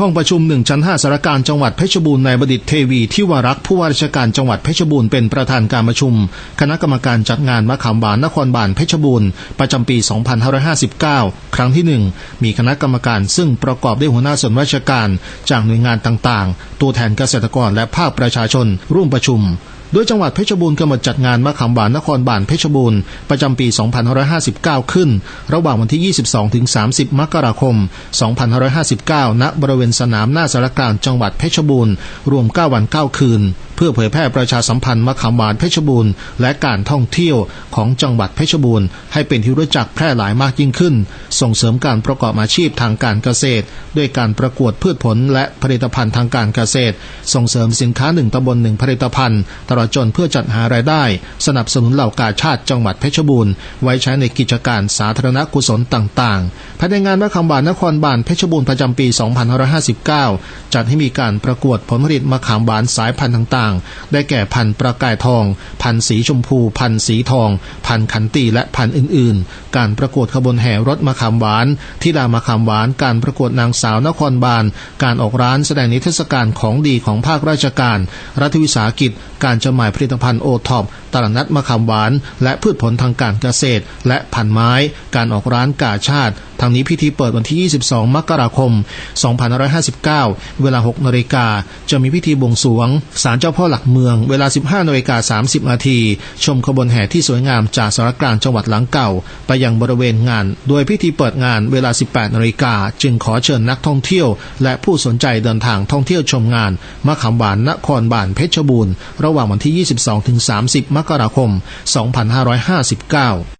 ห้องประชุมหนึ่งชั้นห้าสารการจังหวัดเพชรบูรณ์นายบดิตเทวีที่วารักษ์ผู้ว่าราชการจังหวัดเพชรบูรณ์เป็นประธานการประชุม คณะกรรมการจัดงานมะขามหวานนครบาลเพชรบูรณ์ประจำปี 2559 ครั้งที่หนึ่งมีคณะกรรมการซึ่งประกอบด้วยหัวหน้าส่วนราชการ จากหน่วยงานต่างๆ ตัวแทนเกษตรกรและภาคประชาชนร่วมประชุม โดยจังหวัดเพชรบูรณ์กำหนดจัดงานมะขามหวานนครบาลเพชรบูรณ์ประจำปี 2559 ขึ้น ระหว่างวันที่ 22ถึง30 มกราคม 2559 ณ บริเวณสนามหน้าสารกลางจังหวัดเพชรบูรณ์ รวม 9 วัน 9 คืนเพื่อเผยแพร่ประชาสัมพันธ์มะขามหวานเพชรบูรณ์และการท่องเที่ยวของจังหวัดเพชรบูรณ์ให้เป็นที่รู้จักแพร่หลายมากยิ่งขึ้น ส่งเสริมการประกอบอาชีพทางการเกษตร ด้วยการประกวดพืชผลและผลิตภัณฑ์ทางการเกษตร ส่งเสริมสินค้าหนึ่งตำบลหนึ่งผลิตภัณฑ์ ตลอดจนเพื่อจัดหารายได้ สนับสนุนเหล่ากาชาติจังหวัดเพชรบูรณ์ไว้ใช้ในกิจการสาธารณกุศลต่างๆภายในงานมะขามหวานนครบาลเพชรบูรณ์ประจำปี 2559 จัดให้มีการประกวดผลผลิตมะขามหวานสายพันธุ์ต่างๆ ได้แก่พันธุ์ประกายทอง พันธุ์สีชมพู พันธุ์สีทอง พันธุ์ขันตีและพันธุ์อื่นๆ การประกวดขบวนแห่รถมะขามหวานที่ดามะขามหวาน การประกวดนางสาวนครบาล การออกร้านแสดงนิทรรศการของดีของภาคราชการ รัฐวิสาหกิจ การจำหน่ายผลิตภัณฑ์โอท็อปตลาดนัดมะขามหวาน และพืชผลทางการเกษตร และพันไม้ การออกร้านกาชาติทางนี้พิธีเปิดวันที่ 22 มกราคม 2559 เวลา 6นาฬิกา จะมีพิธีบวงสรวงศาลเจ้าพ่อหลักเมือง เวลา 15นาฬิกา30 นาที ชมขบวนแห่ที่สวยงามจากสารกลางจังหวัดหลังเก่า ไปยังบริเวณงาน โดยพิธีเปิดงานเวลา 18นาฬิกา จึงขอเชิญนักท่องเที่ยว และผู้สนใจเดินทางท่องเที่ยวชมงานมะขามหวานนครบาลเพชรบูรณ์ ระหว่างวันที่ 22-30 มกราคม 2559